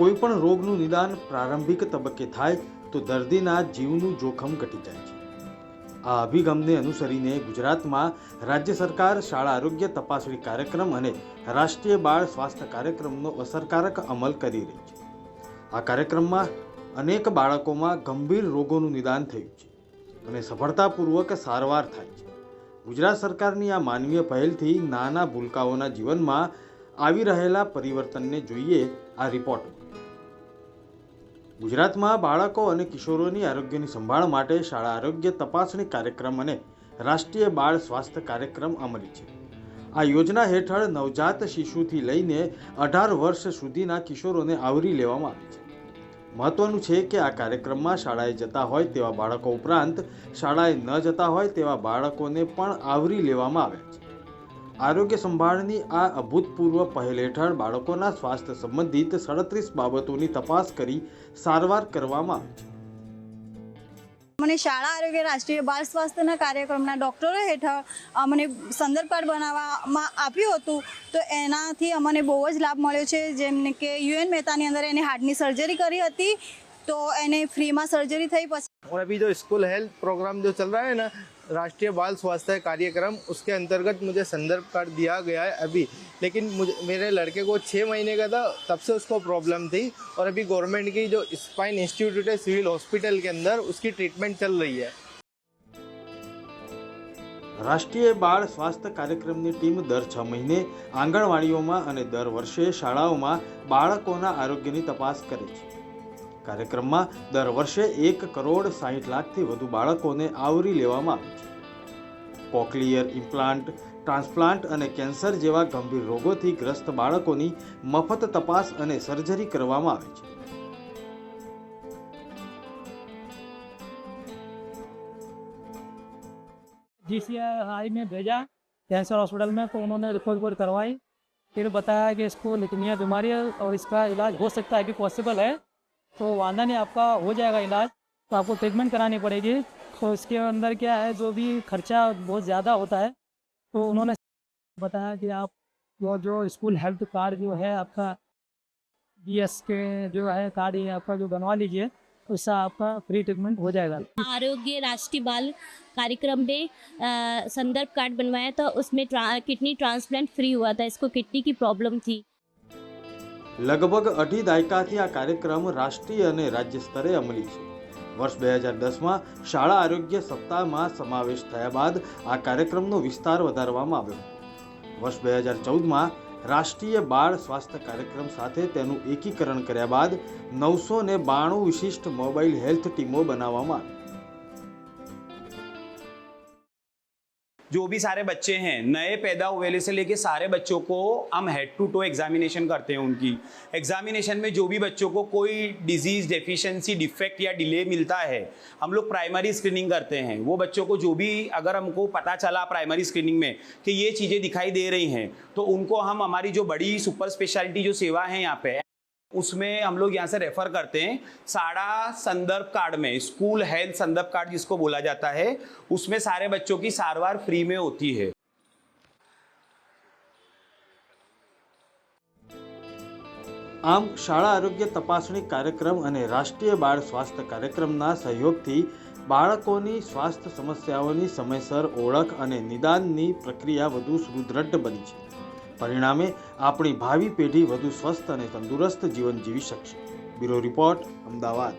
કોઈ પણ રોગનું નિદાન પ્રારંભિક તબક્કે થાય તો દર્દીના જીવનું જોખમ ઘટી જાય છે. આ અભિગમને અનુસરીને ગુજરાતમાં રાજ્ય સરકાર શાળા આરોગ્ય તપાસણી કાર્યક્રમ અને રાષ્ટ્રીય બાળ સ્વાસ્થ્ય કાર્યક્રમનો અસરકારક અમલ કરી રહી છે. આ કાર્યક્રમમાં અનેક બાળકોમાં ગંભીર રોગોનું નિદાન થયું છે અને સફળતાપૂર્વક સારવાર થાય છે. ગુજરાત સરકારની આ માનવીય પહેલથી નાના ભૂલકાઓના જીવનમાં આવી રહેલા પરિવર્તનને જોઈએ આ રિપોર્ટમાં ગુજરાતમાં બાળકો અને કિશોરોની આરોગ્યની સંભાળ માટે શાળા આરોગ્ય તપાસણી કાર્યક્રમ અને રાષ્ટ્રીય બાળ સ્વાસ્થ્ય કાર્યક્રમ અમલી છે. આ યોજના હેઠળ નવજાત શિશુથી લઈને અઢાર વર્ષ સુધીના કિશોરોને આવરી લેવામાં આવે છે. મહત્વનું છે કે આ કાર્યક્રમમાં શાળાએ જતા હોય તેવા બાળકો ઉપરાંત શાળાએ ન જતા હોય તેવા બાળકોને પણ આવરી લેવામાં આવ્યા છે. આરોગ્ય સંભાળની આ અભૂતપૂર્વ પહેલ હેઠળ બાળકોના સ્વાસ્થ્ય સંબંધિત સડત્રીસ બાબતોની તપાસ કરી સારવાર કરવામાં મને શાળા આરોગ્ય રાષ્ટ્રીય બાળ સ્વાસ્થ્યના કાર્યક્રમના ડૉક્ટરો હેઠળ અમને સંદર્ભ કાર્ડ બનાવવામાં આપ્યું હતું. તો એનાથી અમને બહુ જ લાભ મળ્યો છે. જેમ કે યુએન મહેતાની અંદર એને હાર્ટની સર્જરી કરી હતી. તો એને ફ્રીમાં સર્જરી થઈ પછી और अभी जो स्कूल हेल्थ प्रोग्राम जो चल रहा है ना राष्ट्रीय बाल स्वास्थ्य कार्यक्रम उसके अंतर्गत मुझे संदर्भ कार्ड दिया गया है अभी लेकिन मुझे मेरे लड़के को छः महीने का था तब से उसको प्रॉब्लम थी और अभी गवर्नमेंट की जो स्पाइन इंस्टीट्यूट है सिविल हॉस्पिटल के अंदर उसकी ट्रीटमेंट चल रही है રાષ્ટ્રીય બાળ સ્વાસ્થ્ય કાર્યક્રમની ટીમ દર છ મહિને આંગણવાડીઓમાં અને દર વર્ષે શાળાઓમાં બાળકોના આરોગ્યની તપાસ કરે છે કાર્યક્રમમાં દર વર્ષે એક કરોડ સાહીઠ લાખથી વધુ બાળકોને આવરી લેવામાં આવે છે કોક્લિયર ઇમ્પ્લાન્ટ ટ્રાન્સપ્લાન્ટ અને કેન્સર જેવા ગંભીર રોગોથી ગ્રસ્ત બાળકોની મફત તપાસ અને સર્જરી કરવામાં આવે છે जीसीआई में भेजा कैंसर हॉस्पिटल में तो उन्होंने रिपोर्ट रिपोर्ट करवाई फिर बताया कि इसको लिकमिया बीमारी है और इसका इलाज हो सकता है कि पॉसिबल है तो वादा नहीं आपका हो जाएगा इलाज तो आपको ट्रीटमेंट करानी पड़ेगी। तो इसके अंदर क्या है जो भी खर्चा बहुत ज़्यादा होता है तो उन्होंने बताया कि आप वो जो स्कूल हेल्थ कार्ड जो है आपका बी के जो है कार्ड ये आपका जो बनवा लीजिए उससे आपका फ्री ट्रीटमेंट हो जाएगा। आरोग्य राष्ट्रीय बाल कार्यक्रम में संदर्भ कार्ड बनवाया था उसमें ट्रा, किडनी ट्रांसप्लांट फ्री हुआ था इसको किडनी की प्रॉब्लम थी। લગભગ અઢી દાયકાથી આ કાર્યક્રમ રાષ્ટ્રીય અને રાજ્ય સ્તરે અમલી છે. વર્ષ બે હજાર દસમાં શાળા આરોગ્ય સપ્તાહમાં સમાવેશ થયા બાદ આ કાર્યક્રમનો વિસ્તાર વધારવામાં આવ્યો. વર્ષ બે હજાર ચૌદમાં રાષ્ટ્રીય બાળ સ્વાસ્થ્ય કાર્યક્રમ સાથે તેનું એકીકરણ કર્યા બાદ નવસો ને બાણું વિશિષ્ટ મોબાઈલ હેલ્થ ટીમો બનાવવામાં આવી. जो भी सारे बच्चे हैं, नए पैदा हुए से लेके सारे बच्चों को हम हेड टू टो एग्जामिनेशन करते हैं उनकी। एग्जामिनेशन में जो भी बच्चों को कोई डिज़ीज़ डेफिशिएंसी डिफेक्ट या डिले मिलता है, हम लोग प्राइमरी स्क्रीनिंग करते हैं। वो बच्चों को जो भी अगर हमको पता चला प्राइमरी स्क्रीनिंग में कि ये चीज़ें दिखाई दे रही हैं तो उनको हम हमारी जो बड़ी सुपर स्पेशलिटी जो सेवा है यहाँ पे उसमें हम लोग यहाँ से रेफर करते हैं साड़ा संदर्भ कार्ड में स्कूल हेल्थ संदर्भ कार्ड जिसको बोला जाता है उसमें सारे बच्चों की सारवार फ्री में होती है આમ શાળા આરોગ્ય તપાસણી કાર્યક્રમ અને રાષ્ટ્રીય બાળ સ્વાસ્થ્ય કાર્યક્રમના સહયોગથી બાળકોની સ્વાસ્થ્ય સમસ્યાઓની સમયસર ઓળખ અને નિદાનની પ્રક્રિયા વધુ સુદૃઢ બની છે પરિણામે આપણી ભાવિ પેઢી વધુ સ્વસ્થ અને તંદુરસ્ત જીવન જીવી શકશે. Bureau report Ahmedabad.